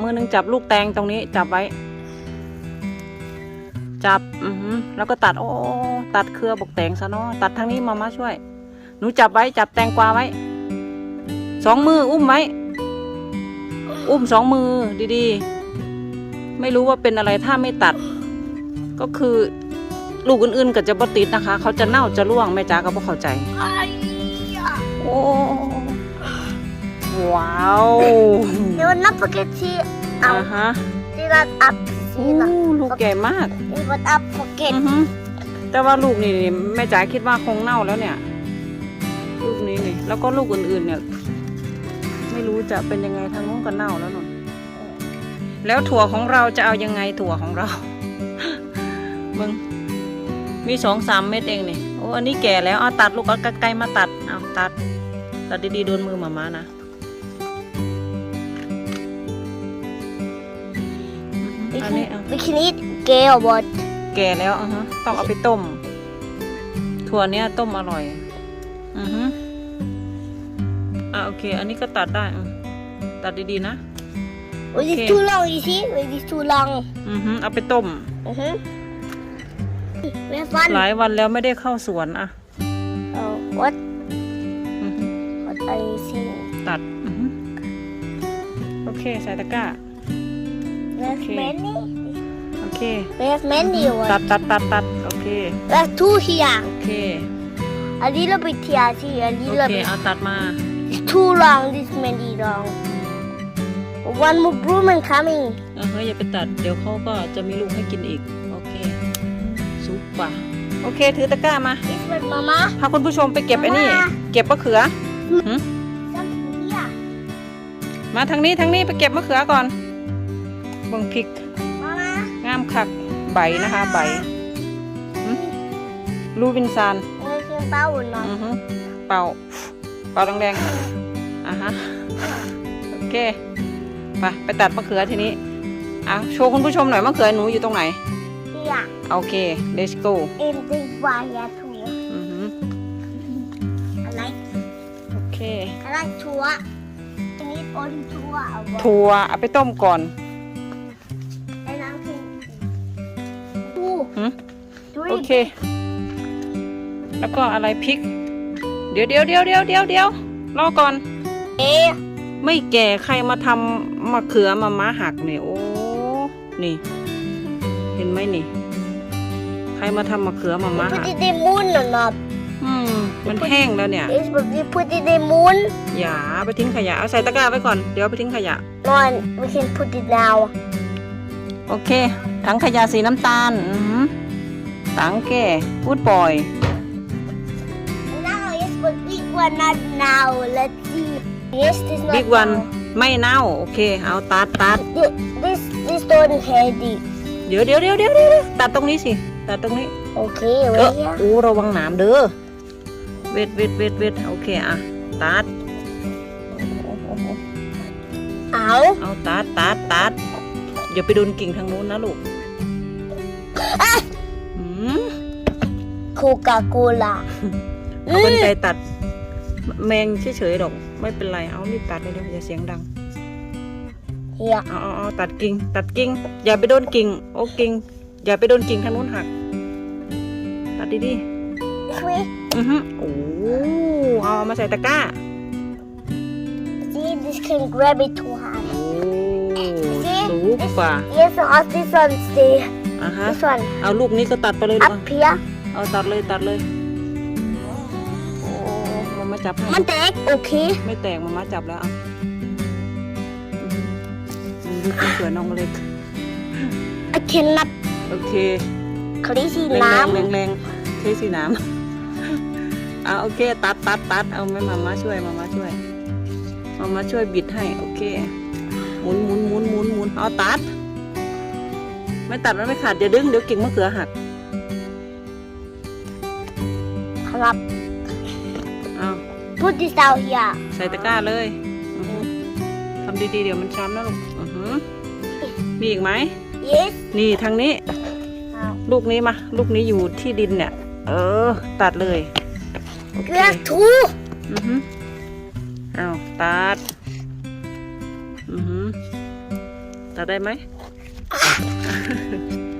มือหนึงจับลูกแตงตรงนี้จับไว้ จับอือหือแล้วก็ตัดโอ้ตัดเครือบกแตงซะเนาะตัดทางนี้มามาช่วย หนูจับไว้จับแตงกวาไว้สองมืออุ้มไว้ อุ้มสองมือดีๆ ไม่รู้ว่าเป็นอะไรถ้าไม่ตัด ก็คือลูกอื่นๆก็จะบติดนะคะ เขาจะเน่าจะร่วงแม่จ๋าก็บ่เข้าใจ โอ้ ว้าว You will not forget to อ่า um, ฮะ see that up. อู้ See that. ลูกใหญ่มาก You will not forget. อือฮึแต่ว่าลูกนี่นี่แม่จ๋าคิดว่าคงเน่าแล้วเนี่ย ลูกนี้นี่แล้วก็ลูกอื่นๆเนี่ย ไม่รู้จะเป็นยังไงทางนู้นก็เน่าแล้วนุ่นแล้วถั่วของเราจะเอายังไงถั่วของเรามึงมีสองสามเม็ดเองนี่โอ้อันนี้แก่แล้วเอาตัดลูกเอาไกลๆมาตัดเอาตัดตัดดีๆโดนมือหมามานะ อือฮึ We อันนี้เอา can, we can eat gay or what? แก่แล้วอะฮะต้องเอาไปต้ม ถั่วเนี้ยต้มอร่อยอือฮึอะโอเค อันนี้ก็ตัดได้อืมตัดดีๆนะ It is Okay. too long, you see? It is too long. อือฮึเอาไปต้ม Mm-hmm. We have fun. หลายวันแล้วไม่ได้เข้าสวนอะ Oh, what? อือฮึ What are you seeing? ตัดอือฮึโอเคใส่ตะกร้า We have Okay. many. โอเค We have many. or ตั What? ดตัดตัดตัดโอเค We have two here. โอเค A little bit here, see? A โอ little เค bit. เอาตัดมา It's too long. This many long. One more broom and coming. เออเฮ้ยอย่าไปตัด เดี๋ยวเขาก็จะมีลูกให้กินอีก โอเค ซุปป่ะ โอเค ถือตะกร้ามา This one, Mama. พาคุณผู้ชมไปเก็บไอ้นี่ มา เก็บมะเขือหึ Something here. มาทางนี้ทางนี้ไปเก็บมะเขือก่อน เบิ่งพริก Mama. งามคักใบนะคะ ใบหึลูวินซาน Making power now. อือฮึเป่าเป่าแรงๆอะฮะโอเคไปไปตัดมะเขือทีนี้อะโชว์คุณผู้ชมหน่อยมะเขือหนูอยู่ตรงไหน Here. โอเค let's go In this wire too. อือฮึ I like โอเค I like tour. I need only tour. or what? ถั่วเอาไปต้มก่อน หึ three. โอเค แล้วก็อะไรพริก เดี๋ยวเดี๋ยวเดี๋ยวเดี๋ยวเดี๋ยวเดี๋ยวรอก่อน Eh, ไม่แก่ใครมาทำมะเขือมาม้าหักเนี่ยโอ้นี่ เห็นไหมนี่ ใครมาทำมะเขือมาม้า you หั put ก it in moon or not? อืมมันแห้งแล้วเนี่ย Yes, but we put it in moon. อย่าเอาไปทิ้งขยะเอาใส่ตะกร้าไว้ก่อนเดี๋ยวเอาไปทิ้งขยะ No, and we can put it now. โอเค ถังขยะสีน้ำตาลอือหือถังแก่พูดปล่อย Now, yes, but big one not now. Let's see. Yes, this not บิ๊กวัน now. ไม่เน่าโอเค เอาตัดตัด Thi- This this don't heavy. เดี๋ยวเดี๋ยวเดี๋ยวเดี๋ยวเดี๋ยวตัดตรงนี้สิ ตัดตรงนี้ Okay, เออ right here. โอ้ระวังหนามเด้อ เวทเวทเวทเวทโอเคอะตัด Ow. เอาตัดตัดตัด อย่าไปโดนกิ่งทางนู้นนะลูกอืม Coca-Cola. เอากันไกรตัด แมงเฉยๆดอก ไม่เป็นไร เอารีบตัดเลยเดี๋ยวอย่าเสียงดัง Here. เอาเอาเอาตัดกิ่ง ตัดกิ่ง อย่าไปโดนกิ่ง โอ้กิ่ง อย่าไปโดนกิ่งทางนู้นหัก ตัดดี This way. ๆอือฮึโอ้เอาเอามาใส่ตะกร้า See, this can grab it too hard. โอ้ See? สูงกว่า Yes, how this one stay. อะฮะ This one เอาลูกนี้ก็ตัดไปเลยลูก up here. เอาตัดเลยตัดเลย โอ้มามาจับให้ Man tek. Okay. ไม่แตกมามาจับแล้วอะอืมลูกเป็นเสือน้องเล็ก I cannot โอเค crazy แรงแรง now. แรงแรงเทสีน้ำอะโอเค ตัดตัดตัดเอาไหม่มามาช่วยมามาช่วยมามาช่วยบิดให้ โอเคห มุนหมุนหมุนหมุนหมุนเอาตัด ไม่ตัดมันไม่ขาดอย่าดึงเดี๋ยวกิ่งมะเขือหัก Clap. เอา Put this down here. ใส่ตะกร้าเลยอือหือทำดีๆเดี๋ยวมันช้ำนะลูกอือหือมีอีกไหม Yes. นี่ทางนี้ Now. ลูกนี้มา ลูกนี้อยู่ที่ดินเนี่ย เออ ตัดเลยโอเค We have two. อือหือเอาตัด อือหือตัดได้ไหม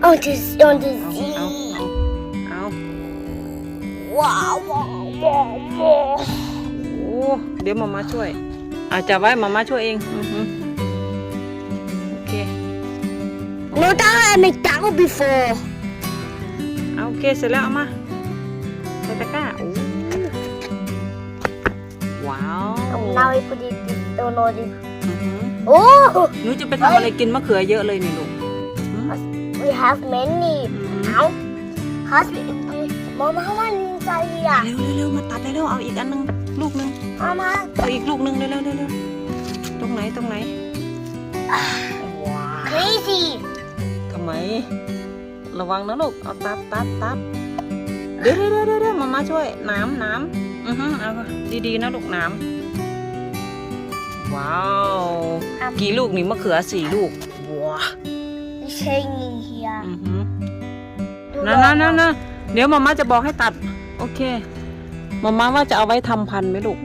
On to on to เอา see. เอาเอาเอา Wow, wow, wow, wow. โอ้เดี๋ยวมามาช่วย อาจับไว้มามาช่วยเอง อือฮึโอเค No, that I make that one before. เอาโอเคเสร็จแล้วเอามาใส่ตะกร้าโอ้ว้าว Now we put it this. Oh no, this. อือฮึ Oh, หนูจะไปทำอะไรกินมะเขือเยอะเลยนี่ลูกหืม we have many. อือฮึ Now, has we, Mama, how many inside here? เร็วเร็วเร็วมาตัดเร็วๆเอาอีกอันหนึงลูกหนึง Mama. เอาอีกลูกหนึงเร็วเร็วเร็วเร็วตรงไหนตรงไหนว้าว Crazy. ทำไม ระวังนะลูก เอาตับตับตับเดี๋ยวเดี๋ยวเดี๋ยวเดี๋ยวมามาช่วย น้ำน้ำอือฮึเอาดีๆนะลูกน้ำ ว้าว กี่ลูกนี่มะเขือสี่ลูกว้า It's hanging here. อือฮึ Do นะ not นะนะ know. นะเดี๋ยวมาม่าจะบอกให้ตัด โอเคมาม่าว่าจะเอาไว้ทำพันธุ์ไหมลูก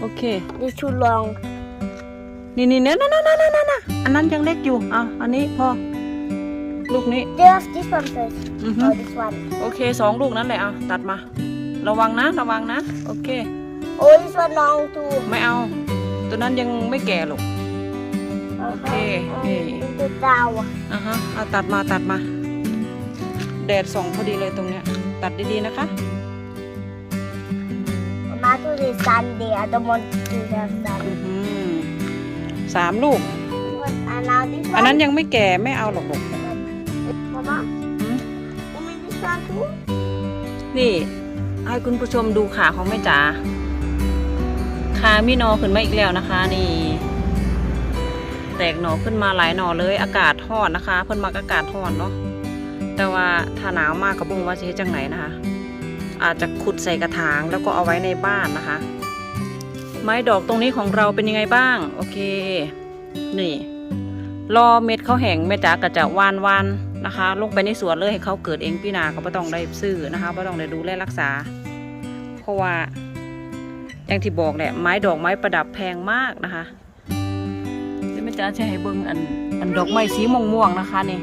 โอเค It's too long. นี่นี่เนี่ยนะนะนะนะนะนะอันนั้นยังเล็กอยู่อะอันนี้พอ ลูกนี้ There's this one first. อือฮึ Oh, this one. โอเคสองลูกนั้นแหละอะตัดมา ระวังนะ ระวังนะ โอเค Oh, this one long too. ไม่เอา ตัวนั้นยังไม่แก่หรอก Okay, okay. Into that one. อะฮะเอาตัดมาตัดมา แดดส่องพอดีเลยตรงเนี้ย ตัดดีๆนะคะ Mama do this Sunday. I don't want to have that. อือหือสามลูก And now this อัน one. นั้นยังไม่แก่ไม่เอาหรอกลูก Mama, หืม you mean this one too? นี่ให้คุณผู้ชมดูขาของแม่จ๋า ขามีหนอขึ้นมาอีกแล้วนะคะ นี่ แตกหนอขึ้นมาหลายหนอเลยอากาศร้อนนะคะ เพิ่นมักอากาศร้อนเนาะแต่ว่าถ้าหนาวมากกระบุงว่าจะเฮ็ดจังไหนนะคะ อาจจะขุดใส่กระถางแล้วก็เอาไว้ในบ้านนะคะ ไม้ดอกตรงนี้ของเราเป็นยังไงบ้าง โอเค นี่ รอเม็ดเขาแห้งแม่จ๋าก็จะวานวานนะคะ ลงไปในสวนเลยให้เขาเกิดเองพี่นาก็ไม่ต้องได้ซื้อนะคะไม่ต้องได้ดูแลรักษา เพราะว่า อย่างที่บอกแหละไม้ดอกไม้ประดับแพงมากนะคะเดี๋ยวแม่จ๋าจะให้เบิ่งอันอันดอกไม้สีม่วงๆนะคะนี่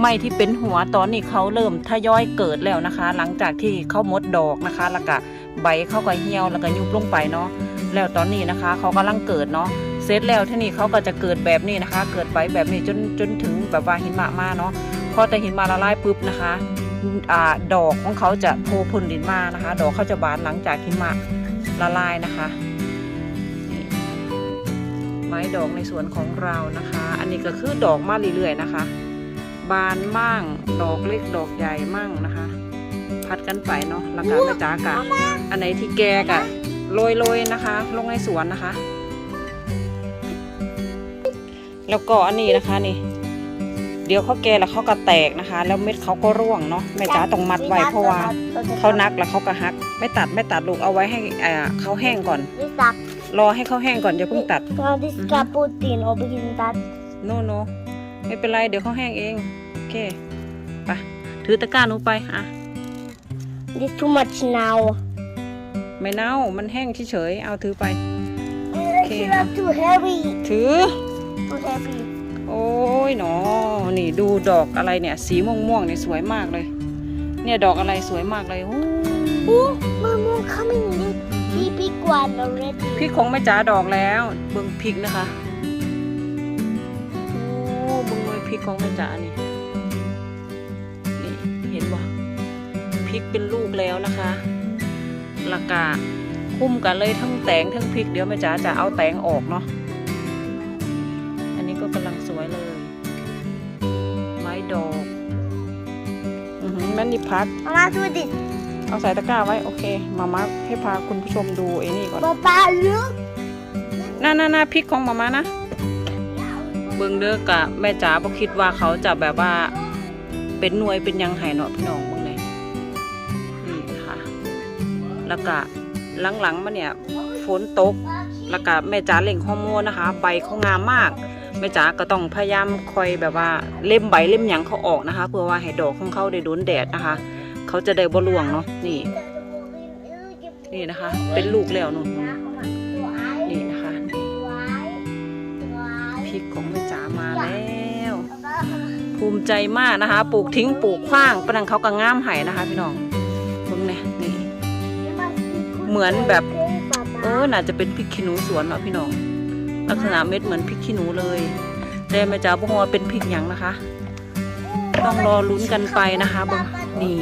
ไม้ที่เป็นหัวตอนนี้เขาเริ่มทยอยเกิดแล้วนะคะ หลังจากที่เขามดดอกนะคะ แล้วก็ใบเขาก็เหี่ยวแล้วก็ยุบลงไปเนาะแล้วตอนนี้นะคะเขากำลังเกิดเนาะเสร็จแล้วที่นี่เขาก็จะเกิดแบบนี้นะคะ เกิดไปแบบนี้จนจนถึงแบบว่าหินมามาเนาะพอแต่หินมาละลายปุ๊บนะคะอดอกของเขาจะโผล่พ้นดินมานะคะ ดอกเขาจะบานหลังจากหินมา ละลายนะคะไม้ดอกในสวนของเรานะคะ อันนี้ก็คือดอกมาเรื่อยๆนะคะ บานมั่งดอกเล็กดอกใหญ่มั่งนะคะ พัดกันไปเนาะแล้วก็แม่จ๋ากะอันไหนที่แกกะโรยๆนะคะ ลงในสวนนะคะ แล้วก็อันนี้นะคะนี่ เดี๋ยวเขาแก่แล้วเขาก็แตกนะคะ แล้วเม็ดเขาก็ร่วงเนาะแม่จ๋าต้องมัดไว้เพราะว่าเขานักแล้วเขาก็หัก ไม่ตัดไม่ตัดลูกเอาไว้ให้อ่าเขาแห้งก่อน This duck. รอให้เขาแห้งก่อนอย่าเพิ่งตัด Now this Mhm. caputin or begin that. โนโนไม่เป็นไรเดี๋ยวเขาแห้งเองโอเคไปถือตะกร้าหนูไปอะ This too much now. ไม่เน่ามันแห้งเฉยๆเอาถือไป It's not too heavy. ถือ Too heavy. โอ้ยหนอ นี่ดูดอกอะไรเนี่ย สีม่วงม่วงๆเนี่ยสวยมากเลย เนี่ยดอกอะไรสวยมากเลยโอ้ Oh, Mama, coming. This big one already. พริกของแม่จ๋าดอกแล้วเบิ่งพริกนะคะ โอ้เบิ่งเลยพริกของแม่จ๋านี่ นี่เห็นบ่พริกเป็นลูกแล้วนะคะแล้วก็คุ้มกันเลยทั้งแตงทั้งพริกเดี๋ยวแม่จ๋าจะเอาแตงออกเนาะ แม่นี่พัก Mama, do this. เอาใส่ตะกร้าไว้โอเค มามาให้พาคุณผู้ชมดูไอ้นี่ก่อน Papa, look. น่าน่าน่าพริกของมามานะ เบิ่งเด้อกะแม่จ๋าบ่คิดว่าเขาจะแบบว่า เป็นหน่วยเป็นหยังไห้เนาะพี่น้องเบิ่งเลยนี่ค่ะ แล้วก็หลังๆมาเนี่ย ฝนตก แล้วก็แม่จ๋าเล่งฮอร์โมนนะคะ ใบเขางามมาก แม่จ๋าก็ต้องพยายามคอยแบบว่าเล่มใบเล่มหยังเขาออกนะคะ เพื่อว่าให้ดอกของเขาได้โดนแดดนะคะ เขาจะได้บ่ร่วงเนาะนี่ นี่นะคะ เป็นลูกแล้วนู่นนี่นะคะนี่พริกของแม่จ้ามาแล้ว ภูมิใจมากนะคะ ปลูกทิ้งปลูกขว้างปนังเขาก็ง่ามไห้นะคะ พี่น้องเบิ่งเนี่ยนี่ เหมือนแบบ เออน่าจะเป็นพริกขี้หนูสวนเนาะพี่น้อง ลักษณะเม็ดเหมือนพริกขี้หนูเลย แต่แม่จ๋าบอกว่าเป็นพริกหยังนะคะ ต้องรอลุ้นกันไปนะคะเบิ่งนี่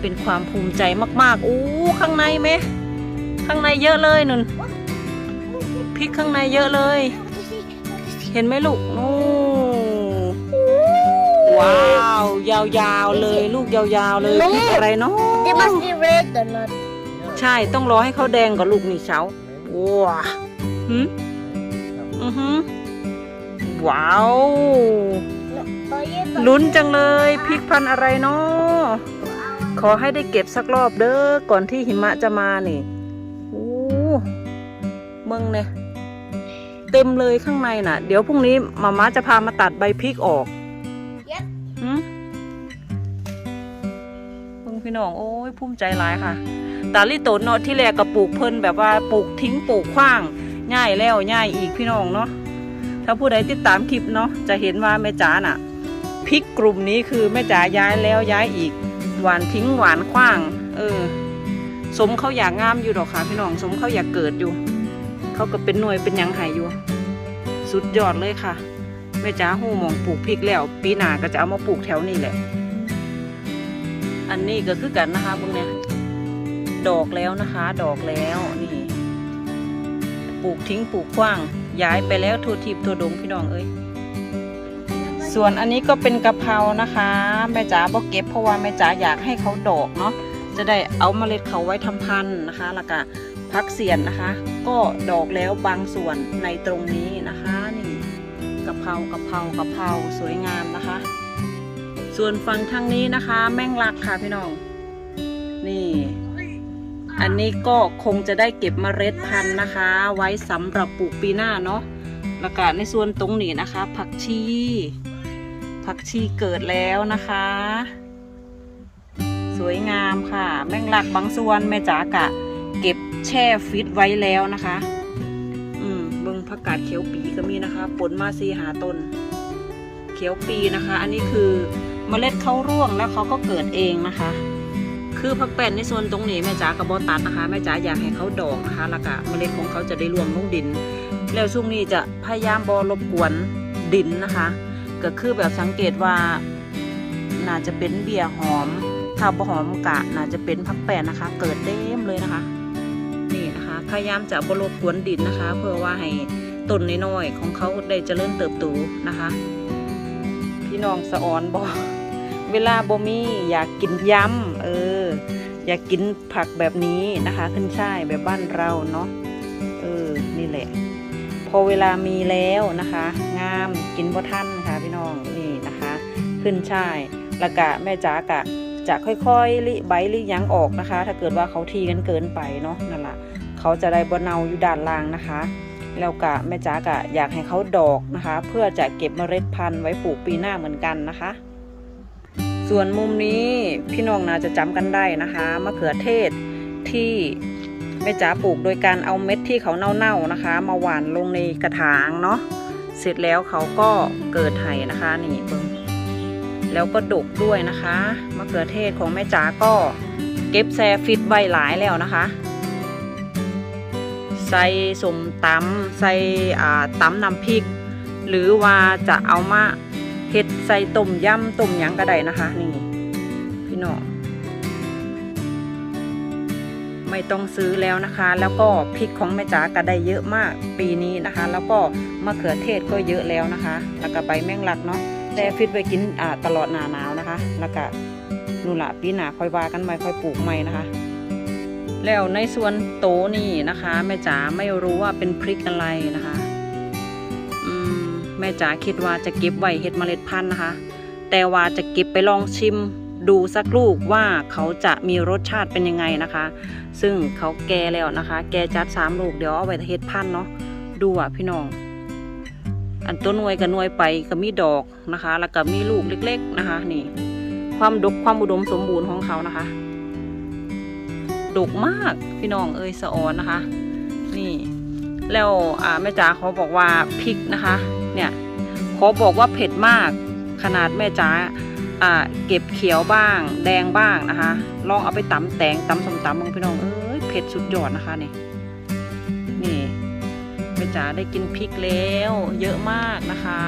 เป็นความภูมิใจมากๆอู้ข้างในไหมข้างในเยอะเลยนุ่นพริกข้างในเยอะเลย เห็นไหมลูกนู่ว้าวยาวๆเลย ลูกยาวๆเลยพริกอะไรเนาะ They must be red or not. ใช่ต้องรอให้เขาแดงก่อนลูกนี่เช้าว้า หืมอือหือว้าว Oh, yeah, ลุ้นจังเลยพริกพันธุ์อะไรเนาะขอให้ได้เก็บสักรอบเด้อก่อนที่หิมะจะมานี่โอ้เมืองเนี่ยเต็มเลยข้างในน่ะ เดี๋ยวพรุ่งนี้มาม่าจะพามาตัดใบพริกออก Yep. หืมเพิ่งพี่น้องโอ้ยภูมิใจหลายค่ะตาลิโตนเนาะที่แรกก็ปลูกเพิ่นแบบว่าปลูกทิ้งปลูกขว้าง ง่ายแล้วง่ายอีกพี่น้องเนาะถ้าผู้ใดติดตามคลิปเนาะจะเห็นว่าแม่จ๋าน่ะพริกกลุ่มนี้คือแม่จ๋าย้ายแล้วย้ายอีก หวานทิ้งหวานขว้าง เออ สมเขาอยากงามอยู่ดอกค่ะพี่น้องสมเขาอยากเกิดอยู่ เขาก็เป็นหน่วยเป็นยังไห้อยู่ สุดยอดเลยค่ะแม่จ๋าหูหมองปลูกพริกแล้ว ปีหน้าก็จะเอามาปลูกแถวนี้แหละ อันนี้ก็คือกันนะคะพวกเนี้ยดอกแล้วนะคะ ดอกแล้วนี่ ปลูกทิ้งปลูกขว้าง ย้ายไปแล้วทั่วทิพทั่วดงพี่น้องเอ้ยส่วนอันนี้ก็เป็นกะเพรานะคะแม่จ๋าบอกเก็บเพราะว่าแม่จ๋าอยากให้เขาดอกเนาะจะได้เอาเมล็ดเขาไว้ทำพันธุ์นะคะแล้วก็พักเสียนนะคะ ก็ดอกแล้วบางส่วนในตรงนี้นะคะนี่กะเพรากะเพรากะเพราสวยงามนะคะ ส่วนฝั่งทางนี้นะคะ แม่งลักค่ะพี่น้อง นี่ อันนี้ก็คงจะได้เก็บเมล็ดพันธุ์นะคะ ไว้สำหรับปลูกปีหน้าเนาะแล้วก็ในส่วนตรงนี้นะคะ ผักชี ผักชีเกิดแล้วนะคะ สวยงามค่ะ แมงลักบางส่วนแม่จ๋ากะ เก็บแช่ฟิตไว้แล้วนะคะ อืมเบิ่งผักกาดเขียวปีก็มีนะคะผลมาซีหาต้น เขียวปีนะคะ อันนี้คือเมล็ดเขาร่วงแล้วเขาก็เกิดเองนะคะ คือผักแป้นในโซนตรงนี้แม่จ๋ากับบอตัดนะคะแม่จ๋าอยากให้เขาดอกนะคะแล้วก็เมล็ดของเขาจะได้รวมลงดิน แล้วช่วงนี้จะพยายามบอรบกวนดินนะคะ ก็คือแบบสังเกตว่าน่าจะเป็นเบียร์หอมถ้าบ่หอมกะน่าจะเป็นผักแป้นนะคะ เกิดเต็มเลยนะคะ นี่นะคะ พยายามจะบรบกวนดินนะคะ เพื่อว่าให้ต้นน้อยๆของเขาได้เจริญเติบโตนะคะ พี่น้องสะออนบอก เวลาบ่มีอยากกินยำเออ อยากกินผักแบบนี้นะคะ ขึ้นช่ายแบบบ้านเราเนาะเออนี่แหละ พอเวลามีแล้วนะคะ งามกินบ่ทันค่ะพี่น้องนี่นะคะ ขึ้นช่ายแล้วก็แม่จ๋ากะจะค่อยๆลิใบลิยังออกนะคะ ถ้าเกิดว่าเขาทีกันเกินไปเนาะนั่นแหละเขาจะได้บเนาอยู่ด้านล่างนะคะแล้วกะแม่จ๋ากะอยากให้เขาดอกนะคะ เพื่อจะเก็บเมล็ดพันธุ์ไว้ปลูกปีหน้าเหมือนกันนะคะ ส่วนมุมนี้พี่น้องน่าจะจำกันได้นะคะมะเขือเทศที่แม่จ๋าปลูกโดยการเอาเม็ดที่เขาเน่าๆนะคะ มาหว่านลงในกระถางเนาะเสร็จแล้วเขาก็เกิดไห่นะคะนี่เบิ่งแล้วก็ดกด้วยนะคะมะเขือเทศของแม่จ๋าก็เก็บแซฟิตไว้หลายแล้วนะคะ ใส่สมตำใส่ตำน้ำพริก หรือว่าจะเอามา เฮ็ดใส่ต้มยำต้มหยังก็ได้นะคะ นี่ พี่น้องไม่ต้องซื้อแล้วนะคะ แล้วก็พริกของแม่จ๋าก็ได้เยอะมากปีนี้นะคะ แล้วก็มะเขือเทศก็เยอะแล้วนะคะ แล้วก็ใบแมงลักเนาะแต่ฟิตไว้กินอ่าตลอดหนาหนาวนะคะ แล้วก็นู่นละปีหนาค่อยว่ากันใหม่ค่อยปลูกใหม่นะคะ แล้วในส่วนโตนี่นะคะแม่จ๋าไม่รู้ว่าเป็นพริกอะไรนะคะ แม่จ๋าคิดว่าจะเก็บไว้เห็ดเมล็ดพันธุ์นะคะ แต่ว่าจะเก็บไปลองชิมดูสักลูกว่าเขาจะมีรสชาติเป็นยังไงนะคะ ซึ่งเขาแก่แล้วนะคะ แก่จัดสามลูกเดี๋ยวเอาไว้เห็ดพันธุ์เนาะดูอะพี่น้อง อันต้นนวยกับนวยไปก็มีดอกนะคะ แล้วก็มีลูกเล็ก ๆนะคะ นี่ ความดกความอุดมสมบูรณ์ของเขานะคะ ดกมากพี่น้องเอ้ยสะออนนะคะ นี่ แล้วอ่าแม่จ๋าเขาบอกว่าพริกนะคะ เนี่ยขาบอกว่าเผ็ดมากขนาดแม่จ๋าอ่าเก็บเขียวบ้าง แดงบ้างนะคะ ลองเอาไปตำแตงตำส้มตำมองพี่น้องเอ้ยเผ็ดสุดยอดนะคะนี่นี่แม่จ๋าได้กินพริกแล้ว เยอะมากนะคะ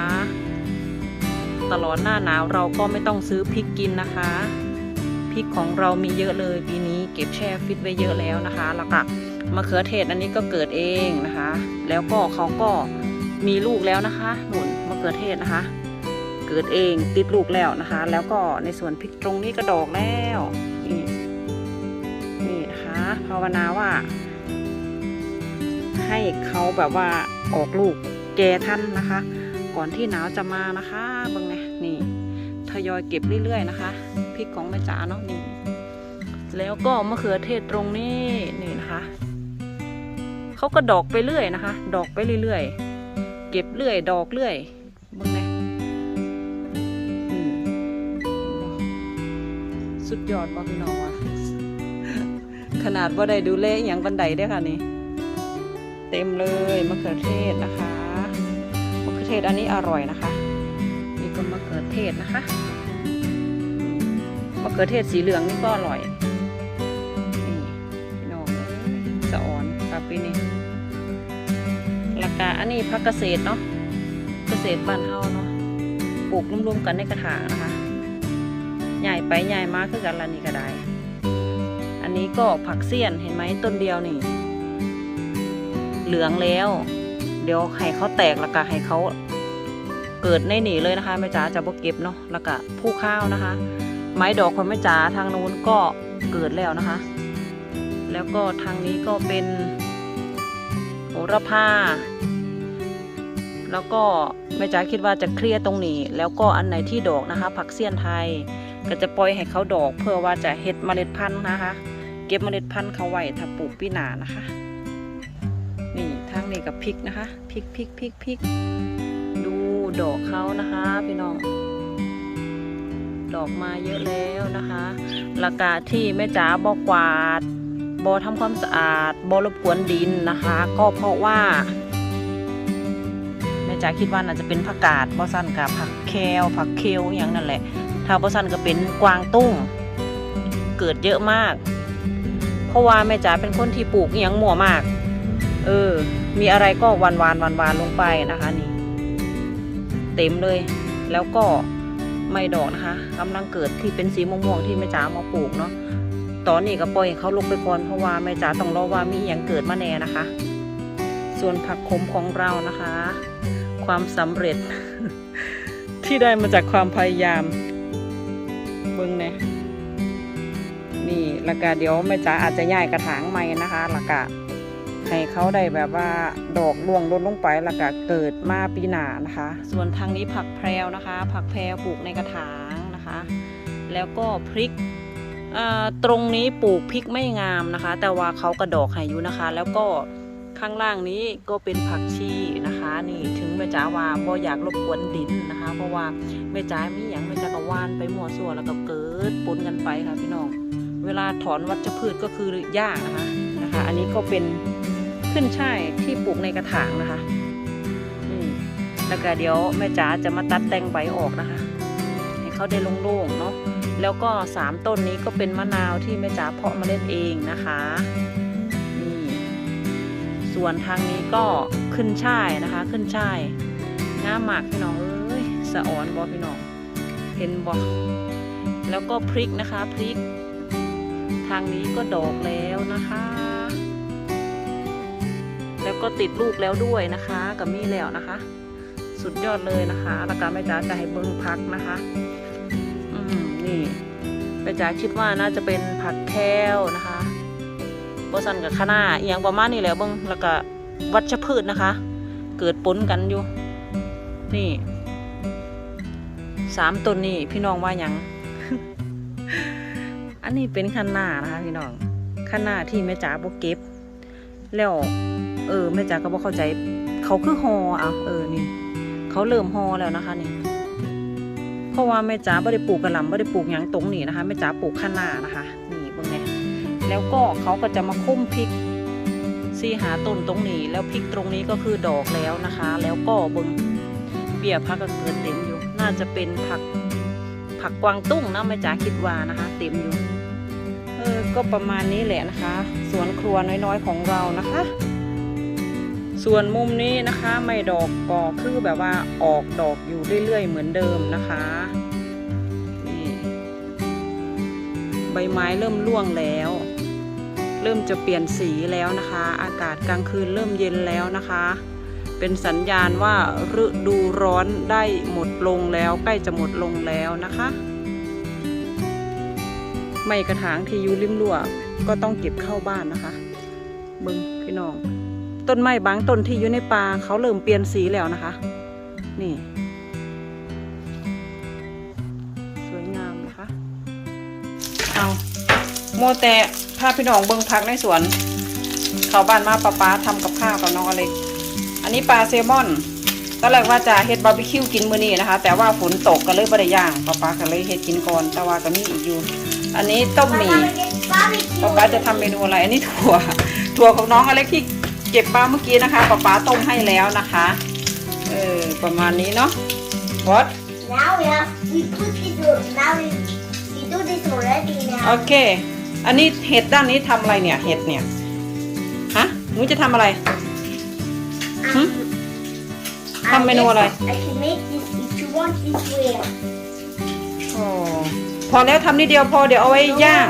ตลอดหน้าหนาวเราก็ไม่ต้องซื้อพริกกินนะคะพริกของเรามีเยอะเลยปีนี้เก็บแช่ฟิตไว้เยอะแล้วนะคะ แล้วก็มะเขือเทศอันนี้ก็เกิดเองนะคะ แล้วก็เขาก็ มีลูกแล้วนะคะหนุนมะเขือเทศนะคะ เกิดเองติดลูกแล้วนะคะ แล้วก็ในส่วนพริกตรงนี้ก็ดอกแล้วนี่นี่นะคะภาวนาว่า ให้เขาแบบว่าออกลูกแก่ทันนะคะ ก่อนที่หนาวจะมานะคะเบิ่งไงนี่ทยอยเก็บเรื่อยๆนะคะพริกของแม่จ๋าเนาะนี่แล้วก็มะเขือเทศตรงนี้นี่นะคะเขาก็ดอกไปเรื่อยนะคะ ดอกไปเรื่อยๆ เก็บเรื่อยดอกเรื่อยบังไงสุดยอดป่ะพี่น้องวะขนาดว่าได้ดูแลอย่างบันไดได้ค่ะนี่ เต็มเลยมะเขือเทศนะคะมะเขือเทศอันนี้อร่อยนะคะนี่ก็มะเขือเทศนะคะมะเขือเทศสีเหลืองนี่ก็อร่อยนี่พี่น้องเอ้ยสะอ่อนปาปีนี่ ราอันนี้พักเกษตรเนาะเกษตรบ้านเฮาเนาะปลูกรวมๆกันในกระถางนะคะใหญ่ไปใหญ่มากคือกันละนี่ก็ได้ อันนี้ก็ผักเสี้ยนเห็นไหมต้นเดียวนี่ เหลืองแล้ว เดี๋ยวให้เขาแตกแล้วก็ให้เขาเกิดในหนีเลยนะคะแม่จ๋าจะบ่เก็บเนาะแล้วก็ผู้ข้าวนะคะ ไม้ดอกของแม่จ๋าทางนู้นก็เกิดแล้วนะคะ แล้วก็ทางนี้ก็เป็นโหระพา แล้วก็แม่จ๋าคิดว่าจะเคลียร์ตรงนี้ แล้วก็อันไหนที่ดอกนะคะ ผักเสี้ยนไทย ก็จะปล่อยให้เขาดอก เพื่อว่าจะเฮ็ดเมล็ดพันธุ์นะคะ เก็บเมล็ดพันธุ์เขาไว้ถ้าปลูกปีหนานะคะ นี่ทางนี้กับพริกนะคะพริกพริกพริกพริกดูดอกเขานะคะพี่น้องดอกมาเยอะแล้วนะคะราคาที่แม่จ๋าบอกวาดบอทำความสะอาดบอรบกวนดินนะคะ ก็เพราะว่า จ๋าคิดว่าน่าจะเป็นผักกาดบอสันกับผักแคลผักเคลอย่างนั่นแหละ ถ้าบอสันก็เป็นกวางตุ้งเกิดเยอะมาก เพราะว่าแม่จ๋าเป็นคนที่ปลูกอย่างหมั่วมาก เออ มีอะไรก็วานวานวานวานลงไปนะคะนี่ เต็มเลย แล้วก็ไม่ดอกนะคะกำลังเกิดที่เป็นสีม่วงๆที่แม่จ๋ามาปลูกเนาะตอนนี้ก็ปล่อยเขาลงไปก่อนเพราะว่าแม่จ๋าต้องรอว่ามีอย่างเกิดมาแน่นะคะ ส่วนผักขมของเรานะคะ ความสำเร็จ ที่ได้มาจากความพยายามเบิ้งเนี่ยนี่ละกาเดี๋ยวแม่จ๋าอาจจะย้ายกระถางใหม่นะคะละกาให้เขาได้แบบว่าดอกร่วงลดลงไปล้วก็เกิดมาปีหนานะคะ ส่วนทางนี้ผักแพรวนะคะ ผักแพรวปลูกในกระถางนะคะ แล้วก็พริกตรงนี้ปลูกพริกไม่งามนะคะ แต่ว่าเขากระดอกให้อยู่นะคะ แล้วก็ ข้างล่างนี้ก็เป็นผักชีนะคะ นี่ถึงแม่จ๋าว่าบ่อยากรบกวนดินนะคะ เพราะว่าแม่จ๋ามีอย่างแม่จ๋าก็ว่านไปมั่วซั่วแล้วก็เกิดปนกันไปค่ะพี่น้องเวลาถอนวัชพืชก็คือยากนะคะนะคะ อันนี้ก็เป็นขึ้นช่ายที่ปลูกในกระถางนะคะอืมแล้วก็เดี๋ยวแม่จ๋าจะมาตัดแต่งใบออกนะคะ ให้เขาได้โล่งๆเนาะแล้วก็สามต้นนี้ก็เป็นมะนาวที่แม่จ๋าเพาะเมล็ดเองนะคะ ส่วนทางนี้ก็ขึ้นช่ายนะคะ ขึ้นช่ายงามมากพี่น้องเอ้ยสะอ่อนบอพี่น้องเห็นบอแล้วก็พริกนะคะพริก ทางนี้ก็ดอกแล้วนะคะ แล้วก็ติดลูกแล้วด้วยนะคะกับมีแล้วนะคะ สุดยอดเลยนะคะแล้วก็แม่จ๋าจะให้เบิ้งพักนะคะ อืมนี่แม่จ๋าคิดว่าน่าจะเป็นผักแคลนะคะ โบซันกับคะน้าอหย่างประมาณนี้แล้วเบิ้งแล้วก็วัชพืชนะคะ เกิดปนกันอยู่ นี่สามต้นนี่พี่น้องว่ายัง อันนี้เป็นคะน้านะคะพี่น้องคะน้าที่แม่จ๋าบ่เก็บ แล้วเออแม่จ๋าก็บ่เข้าใจ เขาคือฮออะเออนี่ เขาเริ่มฮอแล้วนะคะนี่เพราะว่าแม่จ๋าไม่ได้ปลูกกระหล่ำไม่ได้ปลูกหยังตรงนี้นะคะแม่จ๋าปลูกคะน้านะคะนี่ แล้วก็เขาก็จะมาคุ้มพริกซีหาต้นตรงนี้ แล้วพริกตรงนี้ก็คือดอกแล้วนะคะ แล้วก็บิ่งเบี้ยพักก็เกิดเต็มอยู่น้าาจะเป็นผักผักกวางตุ้งนะแม่จ๋าคิดว่านะคะ เต็มอยู่เออก็ประมาณนี้แหละนะคะ สวนครัวน้อยๆของเรานะคะ ส่วนมุมนี้นะคะไม่ดอกก็คือแบบว่าออกดอกอยู่เรื่อยๆเหมือนเดิมนะคะนี่ใบไม้เริ่มร่วงแล้ว เริ่มจะเปลี่ยนสีแล้วนะคะ อากาศกลางคืนเริ่มเย็นแล้วนะคะ เป็นสัญญาณว่าฤดูร้อนได้หมดลงแล้ว ใกล้จะหมดลงแล้วนะคะ ไม้กระถางที่อยู่ริมรั้วก็ต้องเก็บเข้าบ้านนะคะเบิ้งพี่น้อง ต้นไม้บางต้นที่อยู่ในป่าเขาเริ่มเปลี่ยนสีแล้วนะคะ นี่สวยงามนะคะ เอา โมแต่พาพี่น้องเบิ้งพักในสวน เขาบ้านมาป้าป้าทำกับข้าวกับน้องอเล็ก อันนี้ปลาแซลมอนตอนแรกว่าจะเฮ็ดบาร์บีคิวกินมื้อนี้นะคะ แต่ว่าฝนตกก็เลยบ่ได้ย่างป้าป้าก็เลยเฮ็ดกินก่อนแต่ว่าก็มีอีกอยู่ อันนี้ต้มหมี่ป๊าป๊าจะทำเมนูอะไร อันนี้ถั่ว ถั่วของน้องอเล็กที่เก็บมาเมื่อกี้นะคะป๊าป๊าต้มให้แล้วนะคะเออประมาณนี้เนาะ what Now we have we put it now we we do this already โอ now เค อันนี้เห็ดด้านนี้ทำอะไรเนี่ย เห็ดเนี่ย ฮะหนูจะทำอะไรหืมทำเมนูอะไร I can make this if you want this way โอ้พอแล้วทำนิดเดียวพอเดี๋ยวเอาไว้ย่าง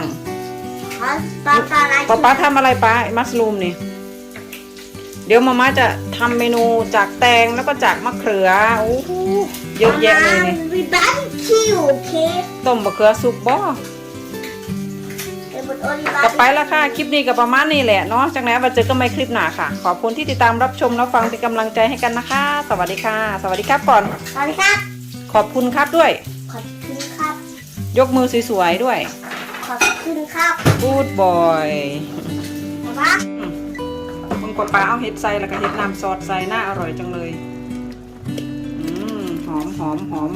Huh? Papa like ป๊าป๊าทำอะไรป๊ามัสลูมนี่ เดี๋ยวมาม่าจะทำเมนูจากแตงแล้วก็จากมะเขือโอ้โหเยอะแยะเลยนี่ we barbecue okay ต้มมะเขือสุกบ่ They would only กลับไป barbecue แล้วค่ะ คลิปนี้ก็ประมาณนี้แหละเนาะจากนั้นมาเจอกันใหม่คลิปหน้าค่ะ ขอบคุณที่ติดตามรับชมรับฟังเป็นกำลังใจให้กันนะคะ สวัสดีค่ะ สวัสดีครับก่อน สวัสดีครับ ขอบคุณครับด้วย ขอบคุณครับ ยกมือสวยๆด้วย ขอบคุณครับ Good boy ป๊ามึงกดปลาเอาเห็ดใส่แล้วก็เห็ดน้ำซอสใส่น่าอร่อยจังเลย อืมหอมหอมหอม